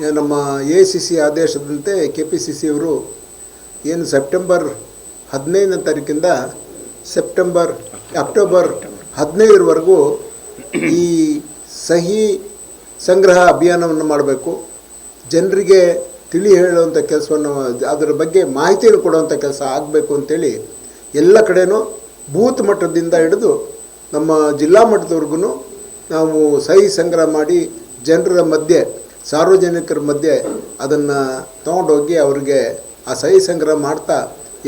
ನಮ್ಮ A C C ಆದೇಶದಂತೆ K P C ಸಿಯವರು ಏನು ಸೆಪ್ಟೆಂಬರ್ ಹದಿನೈದನೇ ತಾರೀಕಿಂದ ಸೆಪ್ಟೆಂಬರ್, ಅಕ್ಟೋಬರ್ ಹದಿನೈದರವರೆಗೂ ಈ ಸಹಿ ಸಂಗ್ರಹ ಅಭಿಯಾನವನ್ನು ಮಾಡಬೇಕು. ಜನರಿಗೆ ತಿಳಿ ಹೇಳುವಂಥ ಕೆಲಸವನ್ನು ಅದರ ಬಗ್ಗೆ ಮಾಹಿತಿಯನ್ನು ಕೊಡುವಂಥ ಕೆಲಸ ಆಗಬೇಕು ಅಂತೇಳಿ ಎಲ್ಲ ಕಡೆನೂ ಬೂತ್ ಮಟ್ಟದಿಂದ ಹಿಡಿದು ನಮ್ಮ ಜಿಲ್ಲಾ ಮಟ್ಟದವರೆಗೂ ನಾವು ಸಹಿ ಸಂಗ್ರಹ ಮಾಡಿ ಜನರ ಮಧ್ಯೆ ಸಾರ್ವಜನಿಕರ ಮಧ್ಯೆ ಅದನ್ನು ತೊಗೊಂಡೋಗಿ ಅವ್ರಿಗೆ ಆ ಸಹಿ ಸಂಗ್ರಹ ಮಾಡ್ತಾ,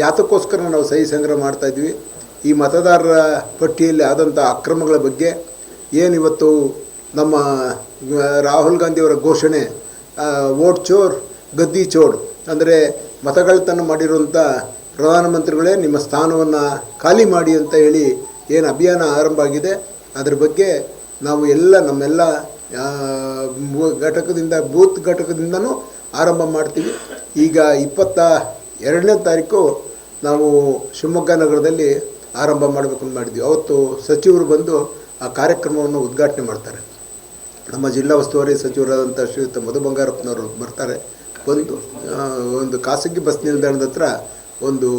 ಯಾತಕ್ಕೋಸ್ಕರ ನಾವು ಸಹಿ ಸಂಗ್ರಹ ಮಾಡ್ತಾ ಇದ್ವಿ. ಈ ಮತದಾರರ ಪಟ್ಟಿಯಲ್ಲಿ ಆದಂಥ ಅಕ್ರಮಗಳ ಬಗ್ಗೆ ಏನಿವತ್ತು ನಮ್ಮ ರಾಹುಲ್ ಗಾಂಧಿಯವರ ಘೋಷಣೆ ಓಟ್ ಚೋರ್, ಗದ್ದಿ ಚೋರ್, ಅಂದರೆ ಮತಗಳತನ ಮಾಡಿರುವಂಥ ಪ್ರಧಾನಮಂತ್ರಿಗಳೇ ನಿಮ್ಮ ಸ್ಥಾನವನ್ನು ಖಾಲಿ ಮಾಡಿ ಅಂತ ಹೇಳಿ ಏನು ಅಭಿಯಾನ ಆರಂಭ ಆಗಿದೆ, ಅದ್ರ ಬಗ್ಗೆ ನಾವು ಎಲ್ಲ, ನಮ್ಮೆಲ್ಲ ಘಟಕದಿಂದ, ಬೂತ್ ಘಟಕದಿಂದನೂ ಆರಂಭ ಮಾಡ್ತೀವಿ. ಈಗ ಇಪ್ಪತ್ತ ಎರಡನೇ ತಾರೀಕು ನಾವು ಶಿವಮೊಗ್ಗ ನಗರದಲ್ಲಿ ಆರಂಭ ಮಾಡಬೇಕು ಅಂತ ಮಾಡಿದ್ವಿ ಅವತ್ತು ಸಚಿವರು ಬಂದು ಆ ಕಾರ್ಯಕ್ರಮವನ್ನು ಉದ್ಘಾಟನೆ ಮಾಡ್ತಾರೆ. ನಮ್ಮ ಜಿಲ್ಲಾ ಉಸ್ತುವಾರಿ ಸಚಿವರಾದಂಥ ಶ್ರೀಯುತ ಮಧು ಬಂಗಾರಪ್ಪನವರು ಬರ್ತಾರೆ. ಬಂದು ಒಂದು ಖಾಸಗಿ ಬಸ್ ನಿಲ್ದಾಣದ ಹತ್ರ ಒಂದು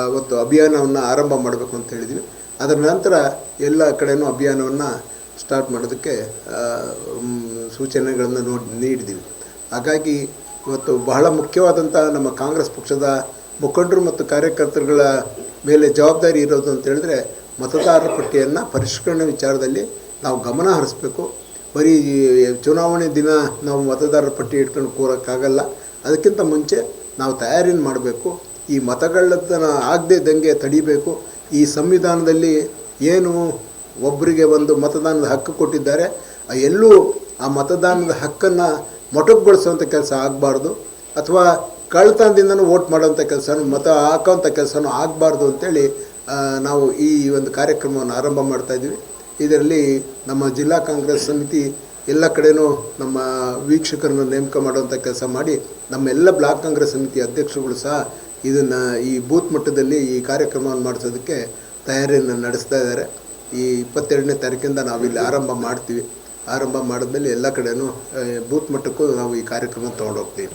ಅವತ್ತು ಅಭಿಯಾನವನ್ನು ಆರಂಭ ಮಾಡಬೇಕು ಅಂತ ಹೇಳಿದ್ವಿ. ಅದರ ನಂತರ ಎಲ್ಲ ಕಡೆಯೂ ಅಭಿಯಾನವನ್ನು ಸ್ಟಾರ್ಟ್ ಮಾಡೋದಕ್ಕೆ ಸೂಚನೆಗಳನ್ನು ನೋಡಿ ನೀಡಿದ್ದೀವಿ ಹಾಗಾಗಿ ಇವತ್ತು ಬಹಳ ಮುಖ್ಯವಾದಂಥ ನಮ್ಮ ಕಾಂಗ್ರೆಸ್ ಪಕ್ಷದ ಮುಖಂಡರು ಮತ್ತು ಕಾರ್ಯಕರ್ತರುಗಳ ಮೇಲೆ ಜವಾಬ್ದಾರಿ ಇರೋದು ಅಂತ ಹೇಳಿದ್ರೆ, ಮತದಾರರ ಪಟ್ಟಿಯನ್ನು ಪರಿಷ್ಕರಣೆ ವಿಚಾರದಲ್ಲಿ ನಾವು ಗಮನ ಹರಿಸ್ಬೇಕು. ಬರೀ ಚುನಾವಣೆ ದಿನ ನಾವು ಮತದಾರರ ಪಟ್ಟಿ ಇಟ್ಕೊಂಡು ಕೂರೋಕ್ಕಾಗಲ್ಲ. ಅದಕ್ಕಿಂತ ಮುಂಚೆ ನಾವು ತಯಾರಿನ ಮಾಡಬೇಕು. ಈ ಮತಗಳ ಆಗದೆ ಇದ್ದಂಗೆ ತಡಿಬೇಕು. ಈ ಸಂವಿಧಾನದಲ್ಲಿ ಏನು ಒಬ್ಬರಿಗೆ ಒಂದು ಮತದಾನದ ಹಕ್ಕು ಕೊಟ್ಟಿದ್ದಾರೆ. ಎಲ್ಲೂ ಆ ಮತದಾನದ ಹಕ್ಕನ್ನು ಮೊಟಕುಗೊಳಿಸುವಂಥ ಕೆಲಸ ಆಗಬಾರ್ದು. ಅಥವಾ ಕಳ್ತನದಿಂದನೂ ವೋಟ್ ಮಾಡೋವಂಥ ಕೆಲಸನೂ, ಮತ ಹಾಕೋವಂಥ ಕೆಲಸನೂ ಆಗಬಾರ್ದು ಅಂತೇಳಿ ನಾವು ಈ ಒಂದು ಕಾರ್ಯಕ್ರಮವನ್ನು ಆರಂಭ ಮಾಡ್ತಾ ಇದ್ದೀವಿ. ಇದರಲ್ಲಿ ನಮ್ಮ ಜಿಲ್ಲಾ ಕಾಂಗ್ರೆಸ್ ಸಮಿತಿ ಎಲ್ಲ ಕಡೆಯೂ ನಮ್ಮ ವೀಕ್ಷಕರನ್ನು ನೇಮಕ ಮಾಡುವಂಥ ಕೆಲಸ ಮಾಡಿ, ನಮ್ಮ ಎಲ್ಲ ಬ್ಲಾಕ್ ಕಾಂಗ್ರೆಸ್ ಸಮಿತಿ ಅಧ್ಯಕ್ಷರುಗಳು ಸಹ ಇದನ್ನು ಈ ಬೂತ್ ಮಟ್ಟದಲ್ಲಿ ಈ ಕಾರ್ಯಕ್ರಮವನ್ನು ಮಾಡಿಸೋದಕ್ಕೆ ತಯಾರಿಯನ್ನು ನಡೆಸ್ತಾ ಇದ್ದಾರೆ. ಈ ಇಪ್ಪತ್ತೆರಡನೇ ತಾರೀಕಿಂದ ನಾವಿಲ್ಲಿ ಆರಂಭ ಮಾಡ್ತೀವಿ. ಆರಂಭ ಮಾಡಿದ್ಮೇಲೆ ಎಲ್ಲ ಕಡೆಯೂ ಬೂತ್ ಮಟ್ಟಕ್ಕೂ ನಾವು ಈ ಕಾರ್ಯಕ್ರಮ ತೊಗೊಂಡೋಗ್ತೀವಿ.